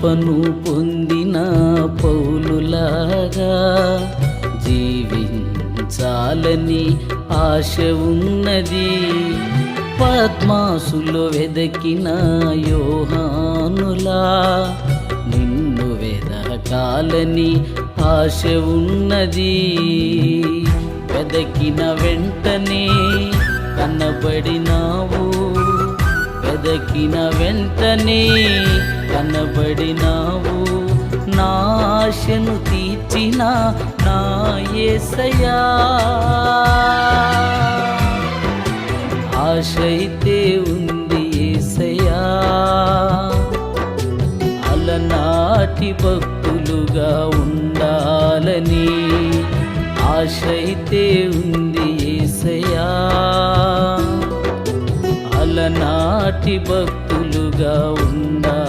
కృపను పొందిన పౌలులాగా జీవించాలని ఆశ ఉన్నది. పద్మాసులో వెదకిన యోహానులా నిన్ను వెదకాలని ఆశ ఉన్నది. వెదకిన వెంటనే కనబడినావు. వెదకిన వెంటనే కనబడినావు. నాశను తీర్చిన నా యేసయ్యా ఆశైతే ఉంది ఏసయా అలనాటి భక్తులుగా ఉండాలని ఆశైతే ఉంది ఏసయా అలనాటి భక్తులుగా ఉండాలి